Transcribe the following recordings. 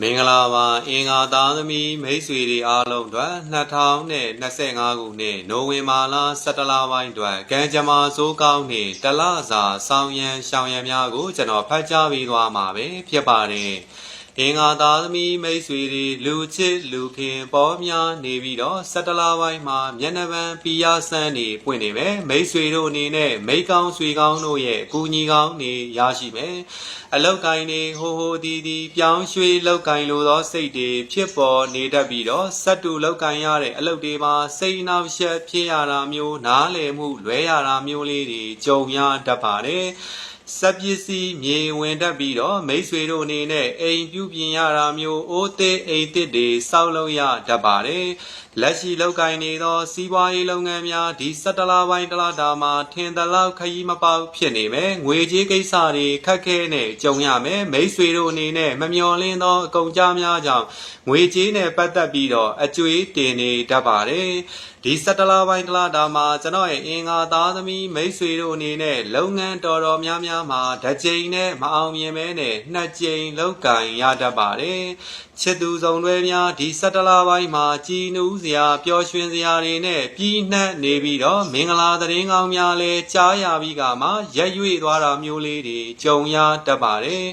မင်္ဂလာပါအင်္ဂါသားသမီးမိတ်ဆွေတွေအားလုံးအတွက်2025ခုနှစ်နိုဝင်ဘာလ17လပိုင်းအတွက်ကံကြမ္မာစိုးကောင်းနေတလစာဆောင်းရန်ရှောင်းရန်များကိုကျွန်တော်ဖတ်ကြားပေးသွားမှာပဲဖြစ်ပါတယ် အင်္ဂါသားသမီးမိတ်ဆွေတွေလူချစ်လူခင်ပေါ်များနေပြီးတော့17လပိုင်းမှာမျက်နှာပန်းပီယာဆန်းနေပွင့်နေမယ်မိတ်ဆွေတို့အနေနဲ့မိတ်ကောင်းဆွေကောင်းတို့ရဲ့အကူအညီကောင်းနေရရှိမယ်အလောက်ကိုင်းနေဟိုဟိုဒီဒီပြောင်းရွှေ့လောက်ကိုင်းလိုသောစိတ်တွေဖြစ်ပေါ်နေတတ်ပြီးတော့စက်တူလောက်ကိုင်းရတဲ့အလုပ်တွေမှာစိတ်နှောက်ယှက်ဖြစ်ရတာမျိုးနားလည်မှုလွဲရတာမျိုးလေးတွေကြုံရတတ်ပါတယ် စက်ပစ္စည်းမြေဝင်တတ်ပြီးတော့မိတ်ဆွေတို့အနေနဲ့အိမ်ပြုပြင်ရတာမျိုးအိုးသေးအိမ်တစ်တွေစောက်လုပ်ရတတ်ပါတယ်လက်ရှိလောက်ကင်နေသော စီးပွားရေးလုပ်ငန်းများဒီ17လပိုင်းတလတာမှာထင်သလောက်ခရီးမပေါက်ဖြစ်နေမယ်ငွေကြေးကိစ္စတွေခက်ခဲနဲ့ကြုံရမယ်မိတ်ဆွေတို့အနေနဲ့မမျှော်လင့်သောအကုန်ကြားများကြောင့်ငွေကြေးနဲ့ပတ်သက်ပြီးတော့အကျွေးတင်နေတတ်ပါတယ် ဒီ17လပိုင်းတလတာမှာကျွန်တော်ရဲ့အင်္ဂါသားသမီးမိတ်ဆွေတို့အနေနဲ့လုပ်ငန်းတော်တော်များများမှာတစ်ကြိမ်နဲ့မအောင်မြင်မဲနဲ့နှစ်ကြိမ်လောက်ကင်ရတတ်ပါတယ်ချစ်သူဆောင်တွေများဒီ17လပိုင်းမှာကြည်နူးစရာပျော်ရွှင်စရာတွေနဲ့ပြီးနှက်နေပြီးတော့မင်္ဂလာသတင်းကောင်းများလည်းကြားရပြီးကမှရက်ရွေ့သွားတာမျိုးလေးတွေကြုံရတတ်ပါတယ်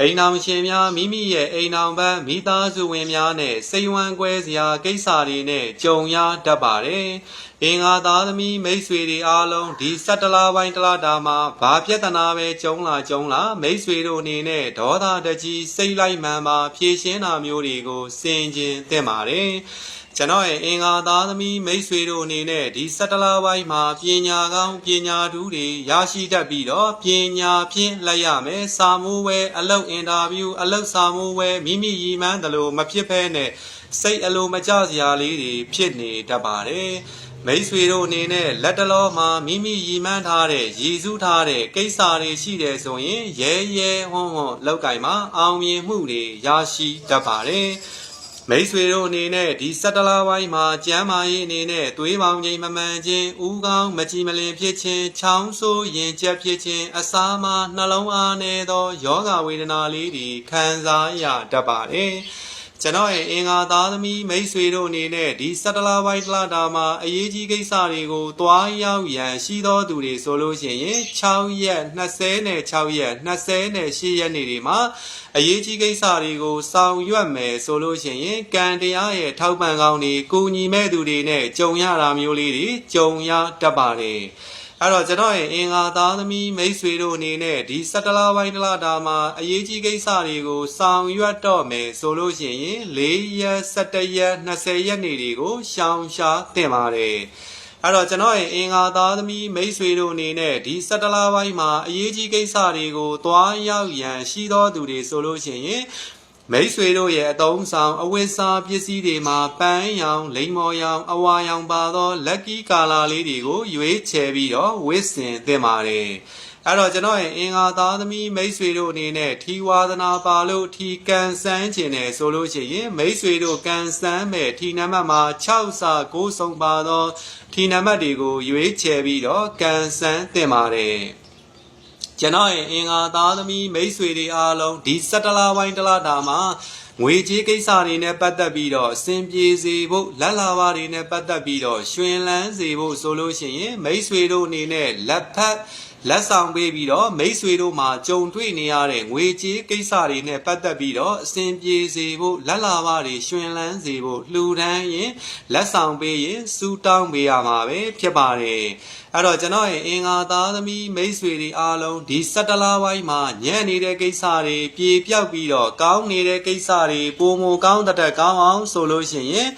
အိမ်အောင်ရှင်များမိမိရဲ့အိမ်အောင်ပန်းမိသားစုဝင်များနဲ့စိတ်ဝမ်းကွဲစရာကိစ္စတွေနဲ့ကြုံရတတ်ပါတယ်။အင်္ဂါသားသမီးမိတ်ဆွေတွေအားလုံးဒီ17လပိုင်းတလတာမှာဘာပြဿနာပဲကြုံလာကြုံလာမိတ်ဆွေတို့အနေနဲ့ဒေါသတကြီးစိတ်လိုက်မှန်ပါဖြည့်ရှင်းတာမျိုးတွေကိုစင်ကျင်သင့်ပါတယ်။ ကျွန်တော်ရဲ့အင်္ဂါသားသမီးမိတ်ဆွေတို့အနေနဲ့ဒီ17လပိုင်းမှာပညာကောင်းပညာထူးတွေရရှိတတ်ပြီးတော့ပညာဖြင့်လက်ရမယ်စာမိုးဝဲအလုပ်အင်တာဗျူးအလုပ်စာမိုးဝဲမိမိရည်မှန်းတယ်လို့မဖြစ်ဖဲနဲ့စိတ်အလိုမကျစရာလေးတွေဖြစ်နေတတ်ပါတယ်မိတ်ဆွေတို့အနေနဲ့လက်တလောမှာမိမိရည်မှန်းထားတဲ့ရည်စူးထားတဲ့ကိစ္စတွေရှိတယ်ဆိုရင်ရဲရဲဝွန်းဝွန်းလောက်ကင်မှာအောင်မြင်မှုတွေရရှိတတ်ပါတယ် မိတ်ဆွေတို့အနေနဲ့ဒီ17လပိုင်းမှာကျမ်းမာရေးအနေနဲ့သွေးပေါင်ချိန်မမှန်ခြင်း၊ဥကောင်းမကြည်မလင်ဖြစ်ခြင်း၊ချောင်းဆိုးရင်ကျက်ဖြစ်ခြင်း၊အစာမှာနှလုံးအားနည်းသောယောဂဝေဒနာလေးတွေခံစားရတတ်ပါတယ်။ ကျွန်တော်ရဲ့အင်္ဂါသားသမီးမိတ်ဆွေတို့အနေနဲ့ဒီ17လပိုင်းတလတာမှာအရေးကြီးကိစ္စတွေကိုတွားရောက်ရန်ရှိသောသူတွေဆိုလို့ရှိရင်6ရက်20နဲ့6ရက်20နဲ့8ရက်နေ့တွေမှာအရေးကြီးကိစ္စတွေကိုဆောင်ရွက်မယ်ဆိုလို့ရှိရင်ကံတရားရဲ့ထောက်ပံ့ကောင်းတွေကိုညီမဲ့သူတွေနဲ့ကြုံရတာမျိုးလေးတွေကြုံရတတ်ပါတယ် အဲ့တော့ကျွန်တော်ရဲ့အင်္ဂါသားသမီးမိတ်ဆွေတို့အနေနဲ့ဒီ17လပိုင်းတလတာမှာအရေးကြီးကိစ္စတွေကိုဆောင်ရွက်တော့မယ်ဆိုလို့ရှိရင်4ရက်17ရက်20ရက်နေတွေကိုရှောင်ရှားတင်ပါတယ်အဲ့တော့ကျွန်တော်ရဲ့အင်္ဂါသားသမီးမိတ်ဆွေတို့အနေနဲ့ဒီ17လပိုင်းမှာအရေးကြီးကိစ္စတွေကိုသွားရောက်ရန်ရှိသောသူတွေဆိုလို့ရှိရင် မိတ်ဆွေတို့ရဲ့အသုံးဆောင်အဝတ်စားပစ္စည်းတွေမှာပန်းရောင်လိမ္မော်ရောင်အဝါရောင်ပါသောလက်ကီကာလာလေးတွေကိုရွေးချယ်ပြီးတော့ဝစ်စင်သင့်ပါတယ်အဲ့တော့ကျွန်တော်ရဲ့အင်္ဂါသားသမီးမိတ်ဆွေတို့အနေနဲ့ထီဝါသနာပါလို့ထီကန်ဆန်းခြင်းတယ်ဆိုလို့ရှိရင်မိတ်ဆွေတို့ကန်ဆန်းမဲ့ထီနံပါတ်မှာ6စာ9ဆုံးပါသောထီနံပါတ်တွေကိုရွေးချယ်ပြီးတော့ကန်ဆန်းသင့်ပါတယ် ကျွန်တော်ရဲ့အင်္ဂါသားသမီးမိတ်ဆွေတွေအားလုံးဒီ17လပိုင်းတလတာမှာငွေကြေးကိစ္စတွေနဲ့ပတ်သက်ပြီးတော့အဆင်ပြေစေဖို့လက်လာပါတွေနဲ့ပတ်သက်ပြီးတော့ရှင်လန်းစေဖို့ဆိုလို့ရှိရင်မိတ်ဆွေတို့အနေနဲ့လက်ဖက်လက်ဆောင်ပေးပြီးတော့မိတ်ဆွေတို့မှာကြုံတွေ့နေရတဲ့ငွေကြေးကိစ္စတွေနဲ့ပတ်သက်ပြီးတော့အဆင်ပြေစေဖို့လက်လာပါတွေရှင်လန်းစေဖို့လှူဒန်းရင်လက်ဆောင်ပေးရင်စူတောင်းပေးရမှာပဲဖြစ်ပါတယ်အဲ့တော့ကျွန်တော်ရဲ့အင်္ဂါသားသမီးမိတ်ဆွေတွေအားလုံးဒီ17လပိုင်းမှာညံ့နေတဲ့ကိစ္စတွေပြေပြောက်ပြီးတော့ကောင်းနေတဲ့ကိစ္စတွေပုံမကောင်းတဲ့ကောင်းအောင်ဆိုလို့ရှိရင်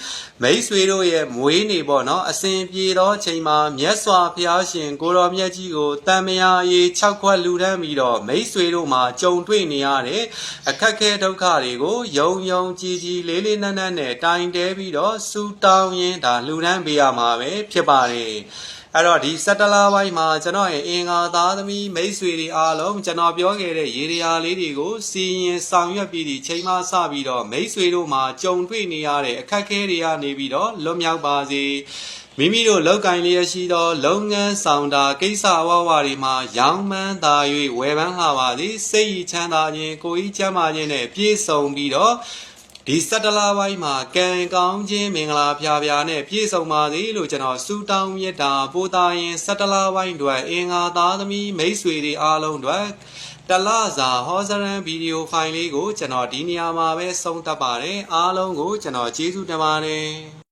မိတ်ဆွေတို့ရဲ့မွေးနေပေါ့နော်အစဉ်ပြေသောအချိန်မှာမြတ်စွာဘုရားရှင်ကိုတော်မြတ်ကြီးကိုတန်မြာရေး6ခွက်လူတန်းပြီးတော့မိတ်ဆွေတို့မှာကြုံတွေ့နေရတဲ့အခက်ခဲဒုက္ခတွေကိုယုံယုံကြည်ကြည်လေးလေးနက်နက်နဲ့တိုင်တဲပြီးတော့စူတောင်းရင်းဒါလူတန်းပေးရမှာပဲဖြစ်ပါတယ် အဲ့တော့ဒီ17လပိုင်းမှာကျွန်တော်ရဲ့အင်္ဂါသားသမီးမိတ်ဆွေတွေအားလုံးကျွန်တော်ပြောခဲ့တဲ့ရေရာလေးတွေကိုစီရင်ဆောင်ရွက်ပြီးဒီချိန်မှစပြီးတော့မိတ်ဆွေတို့မှာကြုံတွေ့နေရတဲ့အခက်အခဲတွေကနေပြီးတော့လွတ်မြောက်ပါစေမိမိတို့လောက်ကင်လျက်ရှိသော လုပ်ငန်းဆောင်တာကိစ္စအဝဝတွေမှာရောင်းမှန်းသာ၍ဝယ်ပန်းလာပါသည်စိတ်ဤချမ်းသာခြင်းကိုယ်ဤချမ်းသာခြင်းနဲ့ပြည့်စုံပြီးတော့ ဒီစက်တလာပိုင်းမှာကံကောင်းခြင်းမင်္ဂလာဖျားဖျားနဲ့ပြည့်စုံပါစေလို့ကျွန်တော်ဆုတောင်းမြတ်တာပို့တာရင်စက်တလာပိုင်းအတွက်အင်္ဂါသားသမီးမိတ်ဆွေတွေအားလုံးအတွက်တလစာဟောစရန်ဗီဒီယိုဖိုင်လေးကိုကျွန်တော်ဒီနေရာမှာပဲဆုံးသတ်ပါတယ်အားလုံးကိုကျွန်တော်ကျေးဇူးတင်ပါတယ်